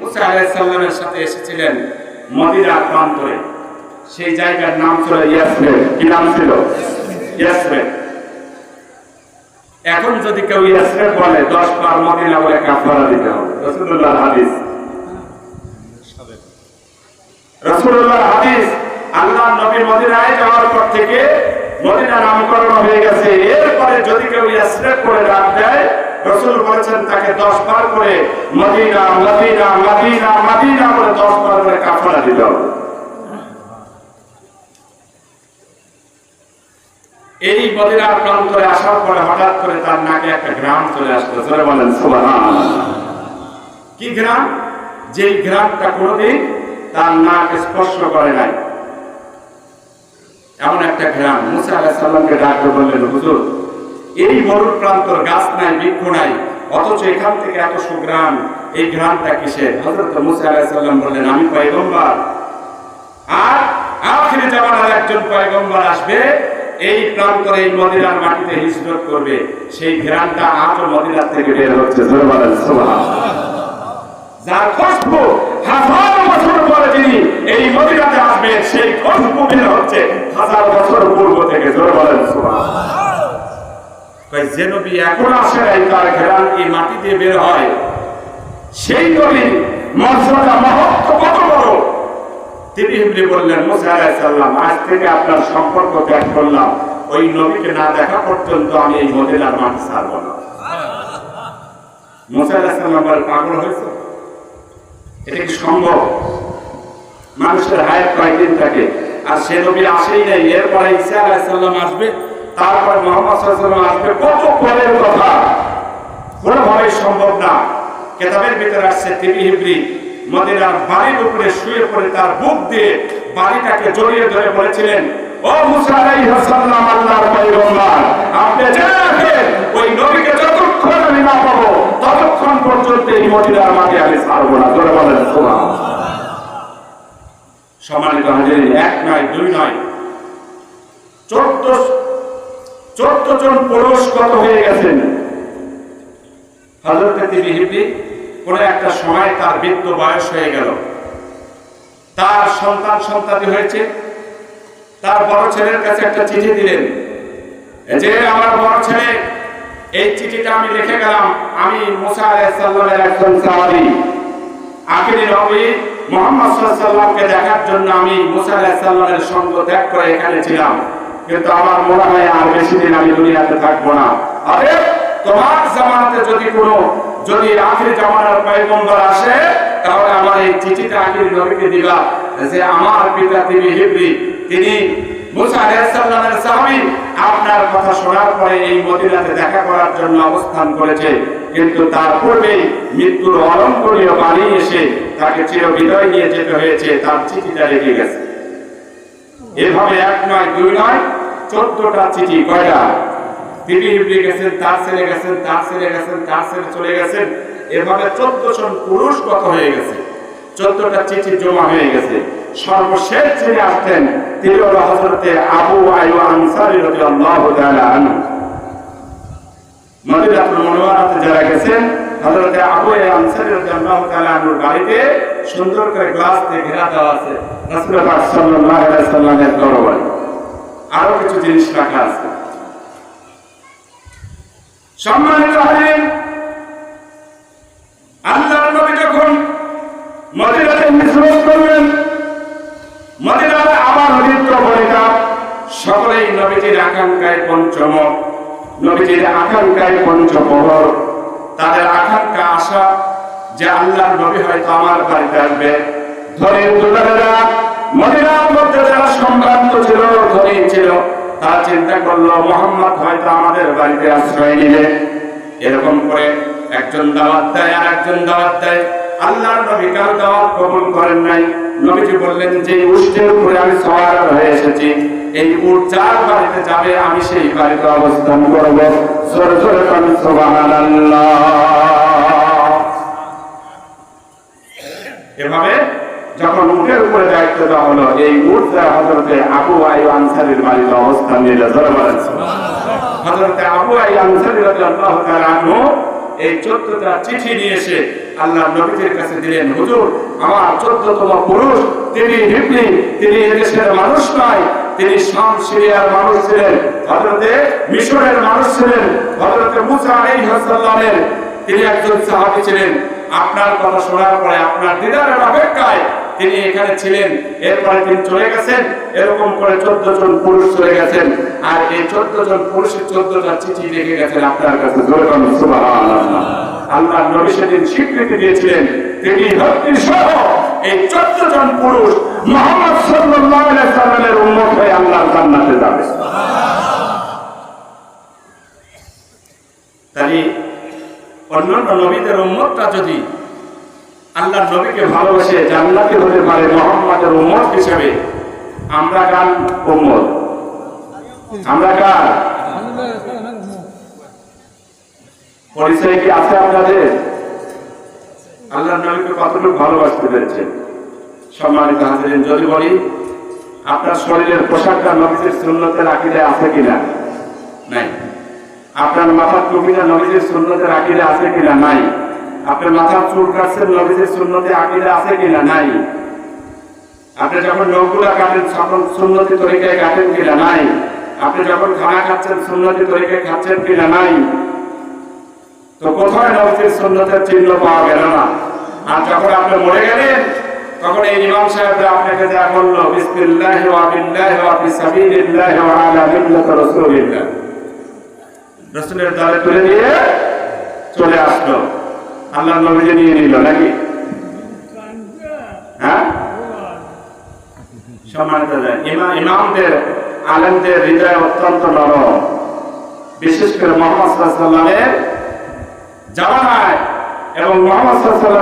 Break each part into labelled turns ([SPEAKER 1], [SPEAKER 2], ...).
[SPEAKER 1] মুসা আলাইসাল্লামের সাথে এসেছিলেন মদিনা প্রান্তরে। সেই জায়গার নাম ছিল ইয়াসমের কি নাম ছিল? ইয়াসমের এখন যদি কেউ ইয়াসমের বলে, দশ বার মদিনা বলে কাফারা দিতে হবে। রসুল্লাহ হাদিস। রসুল্লাহ হাদিস, আল্লাহ নবী মদিনায় যাওয়ার পর থেকে মদিনা নামকরণ হয়ে গেছে। এরপরে যদি কেউ ইয়াসরে করে ডাক দেয়, রসুল বলেছেন তাকে দশ বার করে মদিনা মদিনা মদিনা মদিনা করে দশ বার করে কাফারা দিতে হবে এই মদিনার প্রান্তরে আসার পরে হঠাৎ করে তার নাকে একটা গ্রাম চলে আসলো। চলে বলেন কি গ্রাম? যেই গ্রামটা কোনোদিন তার নাক স্পর্শ করে নাই। এমন একটা গ্রাম, মুসা আলাহ সাল্লামকে ডাকতে বললেন, হুজুর, এই মরুর প্রান্তর গাছ নাই, বৃক্ষ নাই, অথচ এখান থেকে এত সুগ্রাম, এই গ্রামটা কিসের? হজরত মুসা আলাহ সাল্লাম বললেন, আমি পয়গম্বর। আর আখিরে জামানার একজন পয়গম্বর আসবে, এই প্রান্তরে, এই মদিনার মাটিতে হিজরত করবে। সেই গ্রামটা আজও মদিনার থেকে বের হচ্ছে যার খুশবু হাজার বছর পরে যিনি এই মদিনাতে আসবে, সেই খুশবু বের হচ্ছে হাজার বছর পূর্ব থেকে বলেন যে নবী এখন আসে নাই, তার ঘেরান এই মাটি দিয়ে বের হয়। সেই নবী মর্যাদা মহত্ব কত বড়। তিনি বললেন আজ থেকে আপনার সম্পর্ক ত্যাগ করলাম। ওই নবীকে না দেখা পর্যন্ত আমি এই মদিনার মাটি ছাড়ব না। মুসা আলাইসাল্লাম পাগল হয়েছে? এটা কি সম্ভব? মানুষের হায়াত কয়েকদিন থাকে? আর সে নবী আসেই নাই, এরপরে ঈসা আলাইসাল্লাম আসবে, তারপর মোহাম্মদ আসবে। কত পরের কথা? কোনোভাবেই সম্ভব না। কেতাবের ভিতরে আসছে তিবি হিব্রি, মদিনার বাড়ির উপরে শুয়ে পড়ে তার বুক দিয়ে বাড়িটাকে জড়িয়ে ধরে বলেছিলেন, ও মুসা আলাইহিস আল্লাহর পয়গম্বর, আপনি জানেন ওই নবীকে যতক্ষণ আমি না পাবো, ততক্ষণ পর্যন্ত এই মদিনার মাঝে আমি ছাড়বো না। জোরে বলেন, সুবহানাল্লাহ। সম্মানিত হাজির এক নয়, দুই নয়। চোদ্দ চোদ্দ জন পুরুষ কত হয়ে গেছেন। হজরত তিবিহিবি কোন একটা সময় তার বৃদ্ধ বয়স হয়ে গেল। তার সন্তান সন্তানি হয়েছে। তার বড় ছেলের কাছে একটা চিঠি দিলেন। যে আমার বড় ছেলে, এই চিঠিটা আমি লিখে গেলাম। আমি মুসা আলাইসাল্লামের একজন সাহাবী। আখিরি নবী মোহাম্মদ সাল্লামকে দেখার জন্য আমি মুসা আলাইসাল্লামের সঙ্গ ত্যাগ করে এখানে ছিলাম। কিন্তু আমার মনে হয় আর বেশি দিন আমি দুনিয়াতে থাকব না। আরে, তোমার জামানাতে যদি কোনো, যদি আখিরি জামানার পয়গম্বর আসে, তাহলে আমার এই চিঠিটা আখিরি নবীকে দিবা যে আমার পিতা তিনি হিব্রি। তিনি মুসা আলাইহিসসালামের সাহাবী আপনার কথা শোনার পরে এই মদিনাতে দেখা করার জন্য অবস্থান করেছে। কিন্তু তার পূর্বেই মৃত্যুর অলঙ্করীয় বাণী এসে তাকে চির বিদায় নিয়ে যেতে হয়েছে, তার চিঠিটা রেখে গেছে। এভাবে এক নয়, দুই নয়, চোদ্দটা চিঠি, কয়টা? তিনি হিবলি গেছেন, তার ছেলে গেছেন, তার ছেলে গেছেন, তার ছেলে চলে গেছেন। এভাবে চোদ্দ জন পুরুষ কত হয়ে গেছে। চোদ্দটা চিঠি জমা হয়ে গেছে। সর্বশেষ যিনি আসতেন তিনি হলো হজরতে আবু আয়ু আনসারি তাআলা আনহু। মদিনাতুল যারা গেছেন আবু আনসারি বাড়িতে সুন্দর করে গ্লাস দিয়ে ঘেরা দেওয়া আছে সাল্লামের দরবারে। আরও কিছু জিনিস রাখা আছে। সম্মানিত আল্লাহর নবী যখন মদিনাতে হিজরত করবেন মদিনাতে আবার হরিদ্র বনিতা সকলেই নবীজির আকাঙ্ক্ষায় পঞ্চম। নবীজির আকাঙ্ক্ষায় পঞ্চমহর তাদের আকাঙ্ক্ষা আশা যে আল্লাহর নবী হয়তো আমার বাড়িতে আসবে। ধনী দোকানেরা মদিনার মধ্যে যারা সম্ভ্রান্ত ছিল, ধনী ছিল, তারা চিন্তা করল, মোহাম্মদ হয়তো আমাদের বাড়িতে আশ্রয় নিবে। এরকম করে একজন দাওয়াত দেয় আর একজন দাওয়াত দেয়। আল্লাহর নবী কারও দাওয়াত কবুল করেন নাই। নবীজি বললেন, যে উষ্টের উপরে আমি সওয়ার হয়ে এসেছি এই উট যার বাড়িতে যাবে, আমি সেই বাড়িতে অবস্থান করব। জোরে জোরে এভাবে যখন উটের উপরে দায়িত্ব দেওয়া হলো, এই উট হজরতে আবু আই আনসারির বাড়িতে অবস্থান নিলে, জোরে বলেন হজরতে আবু আই আনসারি রাদিয়াল্লাহু তাআলা এই চোদ্দটা চিঠি নিয়ে এসে আল্লাহ নবীদের কাছে দিলেন, হুজুর, আমার চোদ্দতম পুরুষ, তিনি হিবলি, তিনি এদেশের মানুষ নয় তিনি শাম সিরিয়ার মানুষ ছিলেন হজরতে মিশরের মানুষ ছিলেন হজরতে মুসা আলাইহিসসালামের তিনি একজন সাহাবী ছিলেন। আপনার কথা শোনার পরে আপনার দিদারের অপেক্ষায় তিনি এখানে ছিলেন। এরপরে তিনি চলে গেছেন, এরকম করে চোদ্দ জন পুরুষ চলে গেছেন। আর এই চোদ্দ জন পুরুষের চোদ্দটা চিঠি রেখে গেছেন আপনার কাছে। আল্লাহ নবী সেদিন স্বীকৃতি দিয়েছিলেন, তিনি সহ এই চোদ্দ জন পুরুষ মোহাম্মদ সাল্লাল্লাহু আলাইহি সাল্লামের উম্মত হয়ে আল্লাহর জান্নাতে যাবে। তাই অন্যান্য নবীদের উম্মতটা যদি আল্লাহ নবীকে ভালোবেসে জান্নাতি হতে পারে মোহাম্মদের উম্মত হিসেবে আমরা কার উম্মত? আমরা কার? পরিচয় কি আছে আপনাদের? আল্লাহ নবীকে কতটুকু ভালোবাসতে পেরেছে সম্মানিত হাজিরিন যদি বলি আপনার শরীরের পোশাকটা নবীদের সুন্নতের আকিদে আছে কিনা? নাই। আপনার মাথার টুপিটা নবীদের সুন্নতে আকিদে আছে কিনা? নাই। আপনার মাথার চুল কাটছেন নবীদের সুন্নতে আকিদে আছে কিনা? নাই। আপনি যখন নৌকুলা কাটেন, তখন সুন্নতি তরিকায় কাটেন কিনা? নাই। আপনি যখন খানা খাচ্ছেন, সুন্নতি তরিকায় খাচ্ছেন কিনা? নাই। তো কোথায় নবীদের সুন্নতের চিহ্ন পাওয়া গেল না? আর যখন আপনি মরে গেলেন তখন এই ইমাম সাহেবরা আপনাকে যা বলল, বিসমিল্লাহ ওয়া বিল্লাহ ওয়া বিসাবিলিল্লাহ ওয়া আলা মিল্লাতি রাসূলিল্লাহ। রসুলের দলে তুলে দিয়ে চলে আসলো। আল্লাহ নবীকে নিয়ে নিল নাকি? হ্যাঁ? সম্মানিত ইমামদের, আলেমদের হৃদয় অত্যন্ত নরম। বিশেষ করে মোহাম্মদ সাল্লামের জামানায় এবং মোহাম্মদ যারা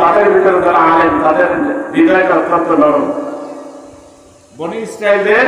[SPEAKER 1] তাদের ভিতরে যারা আলেম তাদের হৃদয়টা অত্যন্ত নরম। বনি ইসরায়েলদের